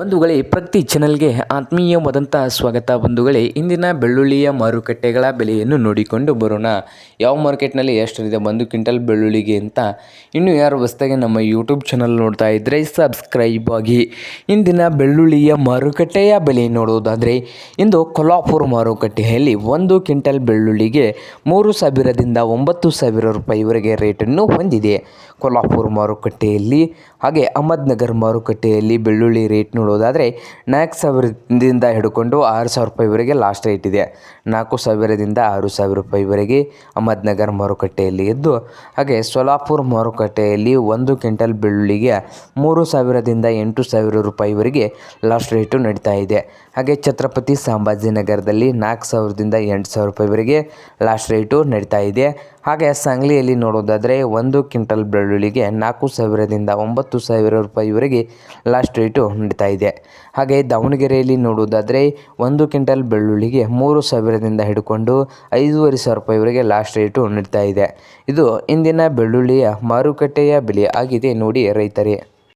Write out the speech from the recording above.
ಬಂಧುಗಳೇ, ಪ್ರತಿ ಚಾನಲ್ಗೆ ಆತ್ಮೀಯವಾದಂಥ ಸ್ವಾಗತ ಬಂಧುಗಳೇ. ಇಂದಿನ ಬೆಳ್ಳುಳ್ಳಿಯ ಮಾರುಕಟ್ಟೆಗಳ ಬೆಲೆಯನ್ನು ನೋಡಿಕೊಂಡು ಬರೋಣ. ಯಾವ ಮಾರ್ಕೆಟ್ನಲ್ಲಿ ಎಷ್ಟರಿದೆ ಒಂದು ಕ್ವಿಂಟಲ್ ಬೆಳ್ಳುಳ್ಳಿಗೆ ಅಂತ. ಇನ್ನು ಯಾರು ಹೊಸ್ದಾಗಿ ನಮ್ಮ ಯೂಟ್ಯೂಬ್ ಚಾನಲ್ ನೋಡ್ತಾ ಇದ್ದರೆ ಸಬ್ಸ್ಕ್ರೈಬ್ ಆಗಿ. ಇಂದಿನ ಬೆಳ್ಳುಳ್ಳಿಯ ಮಾರುಕಟ್ಟೆಯ ಬೆಲೆ ನೋಡುವುದಾದರೆ ಇಂದು ಕೊಲ್ಲಾಪುರ ಮಾರುಕಟ್ಟೆಯಲ್ಲಿ ಒಂದು ಕ್ವಿಂಟಲ್ ಬೆಳ್ಳುಳ್ಳಿಗೆ ಮೂರು ಸಾವಿರದಿಂದ ಒಂಬತ್ತು ಸಾವಿರ ರೂಪಾಯಿವರೆಗೆ ರೇಟನ್ನು ಹೊಂದಿದೆ. ಕೊಲ್ಲಾಪುರ ಮಾರುಕಟ್ಟೆಯಲ್ಲಿ, ಹಾಗೆ ಅಹಮದ್ನಗರ್ ಮಾರುಕಟ್ಟೆಯಲ್ಲಿ ಬೆಳ್ಳುಳ್ಳಿ ರೇಟ್ ನೋಡೋದಾದರೆ ನಾಲ್ಕು ಸಾವಿರದಿಂದ ಹಿಡ್ಕೊಂಡು ಆರು ಸಾವಿರ ರೂಪಾಯಿವರೆಗೆ ಲಾಸ್ಟ್ ರೇಟ್ ಇದೆ. ನಾಲ್ಕು ಸಾವಿರದಿಂದ ಆರು ಸಾವಿರ ರೂಪಾಯಿವರೆಗೆ ಅಹಮದ್ನಗರ್ ಮಾರುಕಟ್ಟೆಯಲ್ಲಿ ಇದ್ದು ಹಾಗೆ ಸೋಲಾಪುರ್ ಮಾರುಕಟ್ಟೆಯಲ್ಲಿ ಒಂದು ಕ್ವಿಂಟಲ್ ಬೆಳ್ಳುಳ್ಳಿಗೆ ಮೂರು ಸಾವಿರದಿಂದ ಎಂಟು ಸಾವಿರ ರೂಪಾಯಿವರೆಗೆ ಲಾಸ್ಟ್ ರೇಟು ನಡೀತಾ ಇದೆ. ಹಾಗೆ ಛತ್ರಪತಿ ಸಂಭಾಜಿನಗರದಲ್ಲಿ ನಾಲ್ಕು ಸಾವಿರದಿಂದ ಎಂಟು ಸಾವಿರ ರೂಪಾಯಿವರೆಗೆ ಲಾಸ್ಟ್ ರೇಟು ನಡೀತಾ ಇದೆ. ಹಾಗೆ ಸಂಗ್ಲಿಯಲ್ಲಿ ನೋಡೋದಾದರೆ ಒಂದು ಕ್ವಿಂಟಲ್ ಬೆಳ್ಳುಳ್ಳಿಗೆ ನಾಲ್ಕು ಸಾವಿರದಿಂದ ಒಂಬತ್ತು ಸಾವಿರ ರೂಪಾಯಿವರೆಗೆ ಲಾಸ್ಟ್ ರೇಟು ನಡೀತಾ ಇದೆ. ಹಾಗೆ ದಾವಣಗೆರೆಯಲ್ಲಿ ನೋಡೋದಾದರೆ ಒಂದು ಕ್ವಿಂಟಲ್ ಬೆಳ್ಳುಳ್ಳಿಗೆ ಮೂರು ಸಾವಿರದಿಂದ ಹಿಡ್ಕೊಂಡು ಐದೂವರೆ ಸಾವಿರ ರೂಪಾಯಿವರೆಗೆ ಲಾಸ್ಟ್ ರೇಟು ನಡೀತಾ ಇದೆ. ಇದು ಇಂದಿನ ಬೆಳ್ಳುಳ್ಳಿಯ ಮಾರುಕಟ್ಟೆಯ ಬೆಲೆ ಆಗಿದೆ ನೋಡಿ ರೈತರೇ.